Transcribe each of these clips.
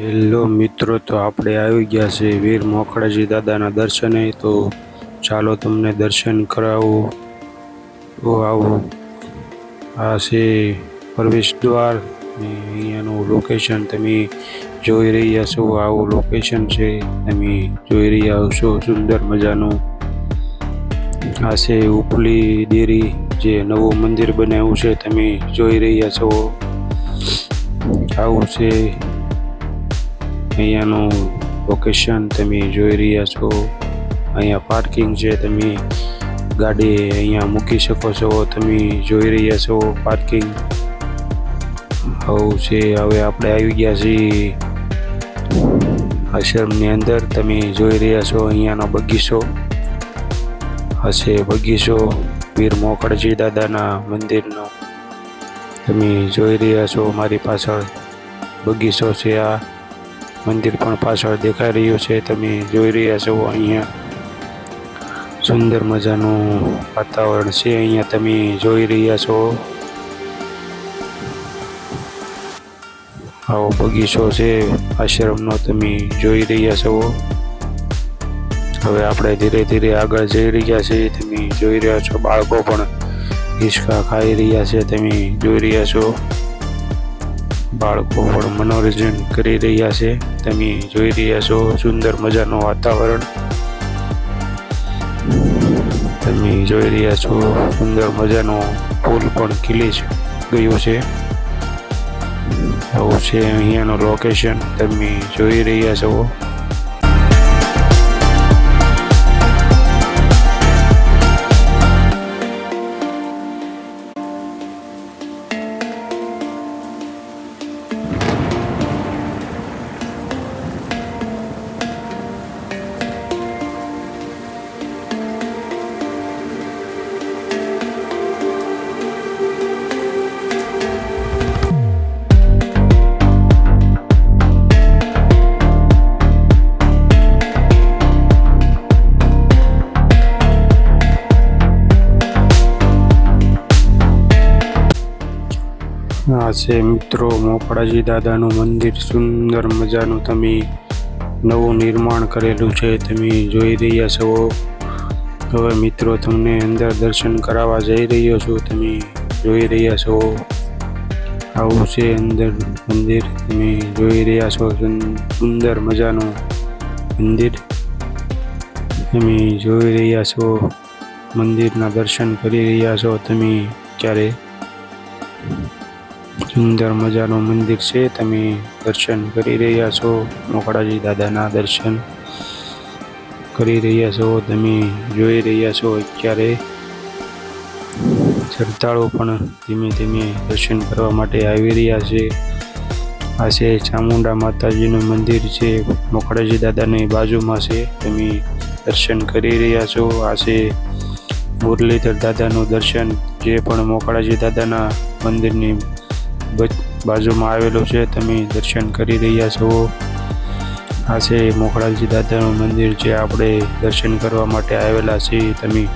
Hello મિત્રો, તો આપણે આવી ગયા છે વીર મોખડાજી દાદાના દર્શને. તો ચાલો તમને દર્શન કરાવું. તો આવું. આ છે પ્રવેશ દ્વાર. ને અહીંયાનું લોકેશન તમે જોઈ રહ્યા છો. આવું લોકેશન છે. તમે જોઈ રહ્યા છો સુંદર મજાનું. આ છે ઉપલી ડેરી જે નવું મંદિર બનાવ્યું છે. તમે જોઈ રહ્યા છો. આવું છે અહીંયાનું લોકેશન તમે જોઈ રહ્યા છો. અહીંયા પાર્કિંગ છે તમે ગાડી અહીંયા મૂકી શકો છો. તમે જોઈ રહ્યા છો પાર્કિંગ આવું છે. હવે આપણે આવી ગયા છીએ આશ્રમની અંદર. તમે જોઈ રહ્યા છો અહીંયાનો બગીચો. હશે બગીચો વીર મોકળજી દાદાના મંદિરનો. તમે જોઈ રહ્યા છો મારી પાછળ બગીચો છે આ. મંદિર પણ પાછળ દેખાઈ રહ્યું છે. તમે જોઈ રહ્યા છો, અહીંયા સુંદર મજાનું વાતાવરણ છે. અહીંયા તમે જોઈ રહ્યા છો આવો બગીચો છે, આશ્રમનો તમે જોઈ રહ્યા છો. હવે આપણે ધીરે ધીરે આગળ જઈ રહ્યા છીએ તમે જોઈ રહ્યા છો, બાળકો પણ હિંચકા ખાઈ રહ્યા છે. તમે જોઈ રહ્યા છો બાળકો પણ મનોરંજન કરી રહ્યા છે. તમે જોઈ રહ્યા છો સુંદર મજાનું વાતાવરણ. તમે જોઈ રહ્યા છો સુંદર મજાનો પુલ પણ ખીલી ગયું છે. આવું છે અહીંયાનું લોકેશન તમે જોઈ રહ્યા છો. આ છે મિત્રો મોપડાજી દાદાનું મંદિર, સુંદર મજાનું તમે નવું નિર્માણ કરેલું છે, તમે જોઈ રહ્યા છો. હવે મિત્રો તમને અંદર દર્શન કરાવવા જઈ રહ્યો છું, તમે જોઈ રહ્યા છો. આવું છે અંદર મંદિર, તમે જોઈ રહ્યા છો સુંદર મજાનું મંદિર. તમે જોઈ રહ્યા છો, મંદિરના દર્શન કરી રહ્યા છો, તમે ક્યારે? સુંદર મજાનું મંદિર છે. તમે દર્શન કરી રહ્યા છો. મોકળાજી દાદાના દર્શન કરી રહ્યા છો. તમે જોઈ રહ્યા છો અત્યારે. શ્રદ્ધાળુ પણ ધીમે ધીમે દર્શન કરવા માટે આવી રહ્યા છે. આ છે ચામુંડા માતાજીનું મંદિર છે. મોકળાજી દાદાની બાજુમાં છે. તમે દર્શન કરી રહ્યા છો. આ છે મુરલીધર દાદાનું દર્શન. જે પણ મોકળાજી દાદાના મંદિરની બાજુમાં આવેલું છે. તમે દર્શન કરી રહ્યા છો. આ છે મોખડાલજી દાદાનું મંદિર જે આપણે દર્શન કરવા માટે આવેલા છીએ. તમે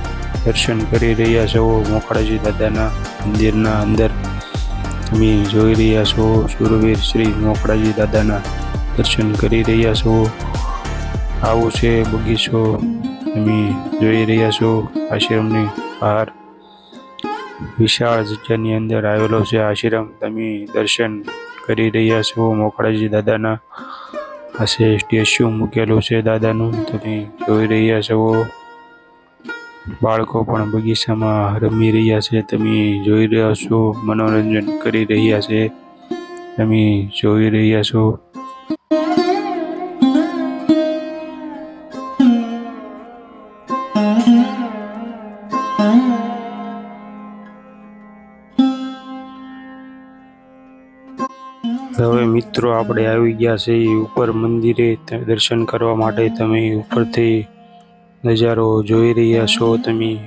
દર્શન કરી રહ્યા છો મોખડાજી દાદાના મંદિરના અંદર. તમે જોઈ રહ્યા છો સુરવીર શ્રી મોખડાજી દાદાના દર્શન કરી રહ્યા છો. આવું છે બગીચો. તમે જોઈ રહ્યા છો આશ્રમની બહાર. વિશાળ જગ્યાની અંદર આવેલો છે. આશ્રમ, તમે દર્શન કરી રહ્યા છો. મોકળાજી દાદાના પાસે સ્ટેચ્યુ મૂકેલું છે દાદાનું? તમે જોઈ રહ્યા છો. બાળકો પણ બગીચામાં રમી રહ્યા છે. તમે જોઈ રહ્યા છો. મનોરંજન કરી રહ્યા છે. તમે જોઈ રહ્યા છો. હવે મિત્રો આપણે આવી ગયા છે ઉપર મંદિરે દર્શન કરવા માટે. તમે ઉપરથી નજારો જોઈ રહ્યા છો. તમે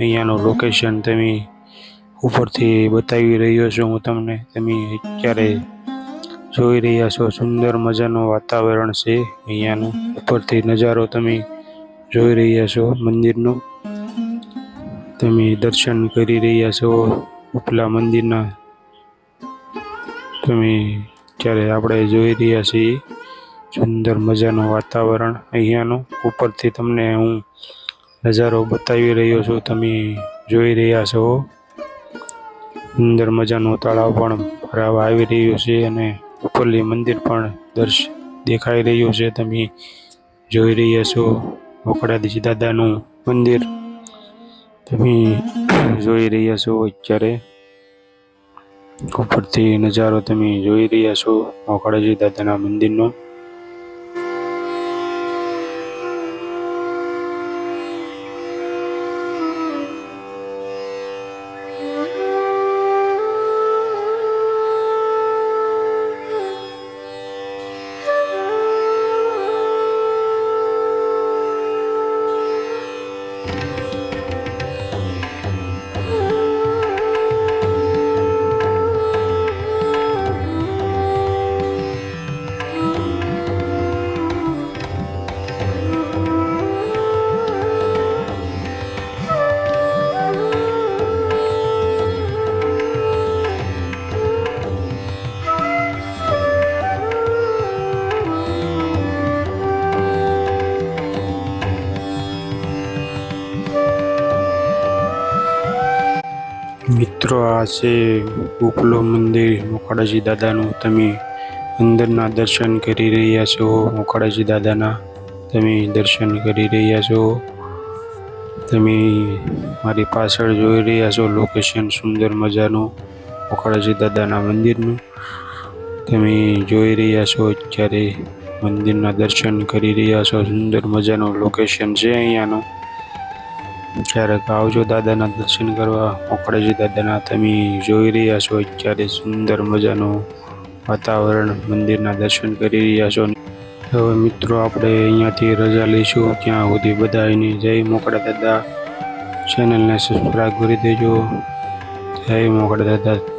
અહીંયાનું લોકેશન તમે ઉપરથી બતાવી રહ્યો છું. હું તમને તમે અત્યારે જોઈ રહ્યા છો. સુંદર મજાનું વાતાવરણ છે અહીંયાનું. ઉપરથી નજારો તમે જોઈ રહ્યા છો મંદિરનું. તમે દર્શન કરી રહ્યા છો ઉપલા મંદિરના. તમે અત્યારે આપણે જોઈ રહ્યા છીએ સુંદર મજાનું વાતાવરણ અહીંયાનું. ઉપરથી તમને હું નજારો બતાવી રહ્યો છું. તમે જોઈ રહ્યા છો. સુંદર મજાનું તળાવ પણ ભરાવા આવી રહ્યું છે અને ઉપરલી મંદિર પણ દર્શ દેખાઈ રહ્યું છે. તમે જોઈ રહ્યા છો મોકળાદીશ દાદાનું મંદિર. તમે જોઈ રહ્યા છો અત્યારે ઉપરથી નજારો તમે જોઈ રહ્યા છો. મોકળાજી દાદાના મંદિરનો. મિત્રો, આ છે ઉપલો મંદિર. મોકાળાજી દાદાનું તમે અંદરના દર્શન કરી રહ્યા છો. મોકાળાજી દાદાના તમે દર્શન કરી રહ્યા છો. તમે મારી પાછળ જોઈ રહ્યા છો લોકેશન સુંદર મજાનું મોકાળાજી દાદાના મંદિરનું. તમે જોઈ રહ્યા છો અત્યારે મંદિરના દર્શન કરી રહ્યા છો. સુંદર મજાનું લોકેશન છે અહીંયાનું. ક્યારેક આવજો દાદાના દર્શન કરવા મોકળેજી દાદાના તમે જોઈ રહ્યા છો, અત્યારે સુંદર મજાનું વાતાવરણ, મંદિરના દર્શન કરી રહ્યા છો. હવે મિત્રો, આપણે અહીંયાથી રજા લઈશું, ત્યાં સુધી બધાની જય મોકળા દાદા. ચેનલને સબસ્ક્રાઈબ કરી દેજો. જય મોકળા દાદા.